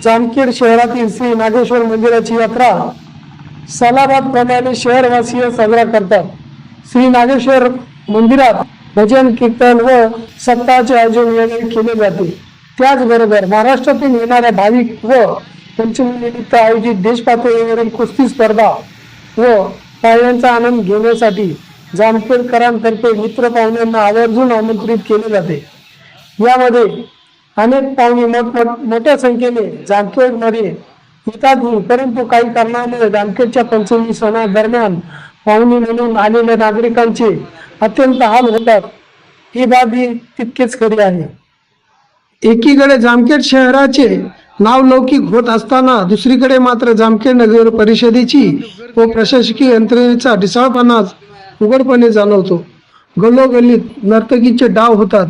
जामखेड शहरातील श्री नागेश्वर मंदिराची यात्रा सालाबाद प्रमाणे शहरवासीय साजरा करतात. श्री नागेश्वर मंदिरात भजन कीर्तन व सप्ताहाचे आयोजन वेगळे केले जाते. त्याचबरोबर महाराष्ट्रातून येणाऱ्या भाविक व पंचमीनिमित्त आयोजित देशपातळीवरील कुस्ती स्पर्धा व पाहुण्यांचा आनंद घेण्यासाठी जामखेडकरांतर्फे मित्र पाहुण्यांना आवर्जून आमंत्रित केले जाते. यामध्ये अनेक पाहुणे मोठ मोठ्या संख्येने जामखेडमध्ये येतात. परंतु काही कारणामुळे जामखेडच्या पंचमी सणादरम्यान पाहुणे म्हणून आलेल्या नागरिकांचे अत्यंत हाल होतात. ही बाब ही तितकेच खरी आहे. एकीकडे जामखेड शहराचे नाव लौकिक होत असताना दुसरीकडे मात्र जामखेड नगर परिषदेची व प्रशासकीय यंत्रणेचा ढिसाळपणा उघडपणे जाणवतो. गल्लोगल्लीत नर्तकीचे डाव होतात.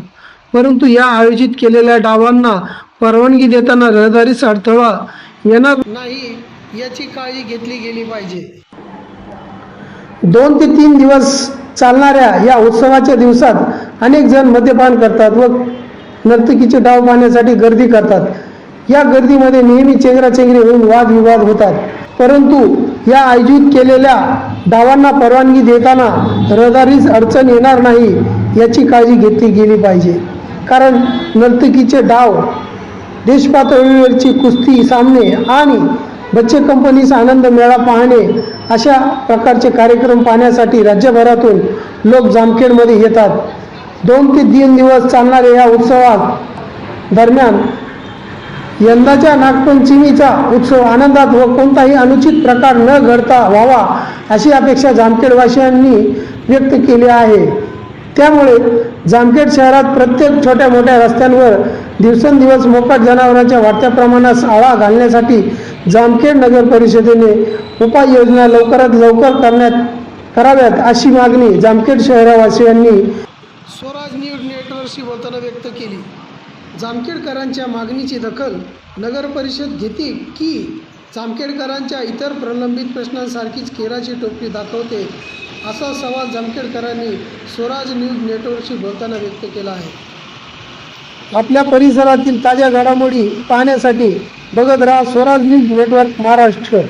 परंतु या आयोजित केलेल्या डावांना परवानगी देताना रहदारीस अडथळा येणार नाही याची काळजी घेतली गेली पाहिजे. दोन ते तीन दिवस चालणाऱ्या या उत्सवाच्या दिवसात अनेक जण मद्यपान करतात व नर्तकीचे डाव पाहण्यासाठी गर्दी करतात. या गर्दीमध्ये नेहमी चेंगराचेंगरी होऊन वादविवाद होतात. परंतु या आयोजित केलेल्या डावांना परवानगी देताना रहदारीस अडचण येणार नाही याची काळजी घेतली गेली पाहिजे. कारण नर्तकीचे डाव देशपातळीवरची कुस्ती सामने आणि बच्चे कंपनीचा आनंद मेळा पाहणे अशा प्रकारचे कार्यक्रम पाहण्यासाठी राज्यभरातून लोक जामखेडमध्ये येतात. दोन ते तीन दिवस चालणाऱ्या या उत्सवात दरम्यान यंदाच्या नागपंचमीचा उत्सव आनंदात व कोणताही अनुचित प्रकार न घडता व्हावा अशी अपेक्षा जामखेडवासियांनी व्यक्त केली आहे. त्यामुळे जामखेड शहरात प्रत्येक छोट्या मोठ्या रस्त्यांवर दिवसेंदिवस मोकाट जनावरांच्या वाढत्या प्रमाणास आळा घालण्यासाठी जामखेड नगर परिषदेने उपाययोजना लवकरात लवकर करण्यात कराव्यात अशी मागणी जामखेड शहरवासियांनी स्वराज न्यूज नेटवर्कशी बोलताना व्यक्त केली. जामखेडकरांच्या मागणीची दखल नगर परिषद घेते की जामखेडकरांच्या इतर प्रलंबित प्रश्नांसारखीच केराची टोपली दाखवते? असा सवाल जामखेडकरांनी स्वराज न्यूज नेटवर्कशी बोलताना व्यक्त केला आहे. आपल्या परिसरातील ताज्या घडामोडी पाहण्यासाठी बघत राहा स्वराज न्यूज नेटवर्क महाराष्ट्र.